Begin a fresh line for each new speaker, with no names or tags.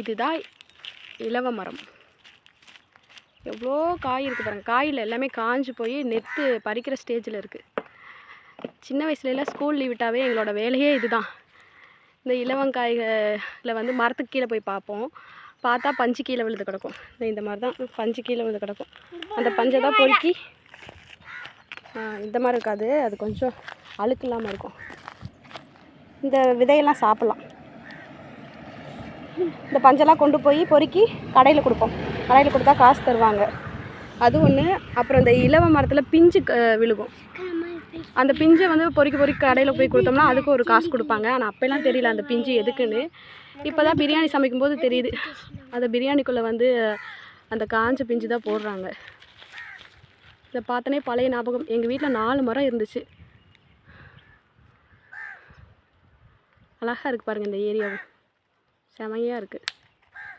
இதுதான் இலவ மரம். எவ்வளோ காய் இருக்குது பாருங்கள் காயில் எல்லாமே காஞ்சு போய் நெத்து பறிக்கிற ஸ்டேஜில் இருக்குது சின்ன வயசுலலாம் ஸ்கூல் லீவ் விட்டாவே எங்களோட வேலையே இதுதான். இந்த இலவங்காய்களில் வந்து மரத்துக்கு கீழே போய் பார்ப்போம். பார்த்தா பஞ்சு கீழே விழுந்து கிடக்கும். இந்த இந்த மாதிரி தான் பஞ்சு கீழே விழுந்து கிடக்கும். அந்த பஞ்சை தான் பொறுக்கி இந்த மாதிரி இருக்காது. அது கொஞ்சம் அழுக்கு இல்லாமல் இருக்கும். இந்த விதையெல்லாம் சாப்பிட்லாம். இந்த பஞ்செல்லாம் கொண்டு போய் பொறுக்கி கடையில் கொடுப்போம். கடையில் கொடுத்தா காசு தருவாங்க. அது ஒன்று அப்புறம் இந்த இலவ மரத்தில் பிஞ்சு க- விழுகும். அந்த பிஞ்சை வந்து பொறுக்கி பொறுக்கி கடையில் போய் கொடுத்தோம்னா அதுக்கு ஒரு காசு கொடுப்பாங்க. ஆனால் அப்போல்லாம் தெரியல அந்த பிஞ்சு எதுக்குன்னு. இப்போ தான் பிரியாணி சமைக்கும்போது தெரியுது. அந்த பிரியாணிக்குள்ளே வந்து அந்த காஞ்ச பிஞ்சு தான் போடுறாங்க. இதை பார்த்தனே பழைய ஞாபகம். எங்கள் வீட்டில் நாலு மரம் இருந்துச்சு. அழகாக இருக்குது பாருங்கள் இந்த ஏரியாவும். செமையாக இருக்குது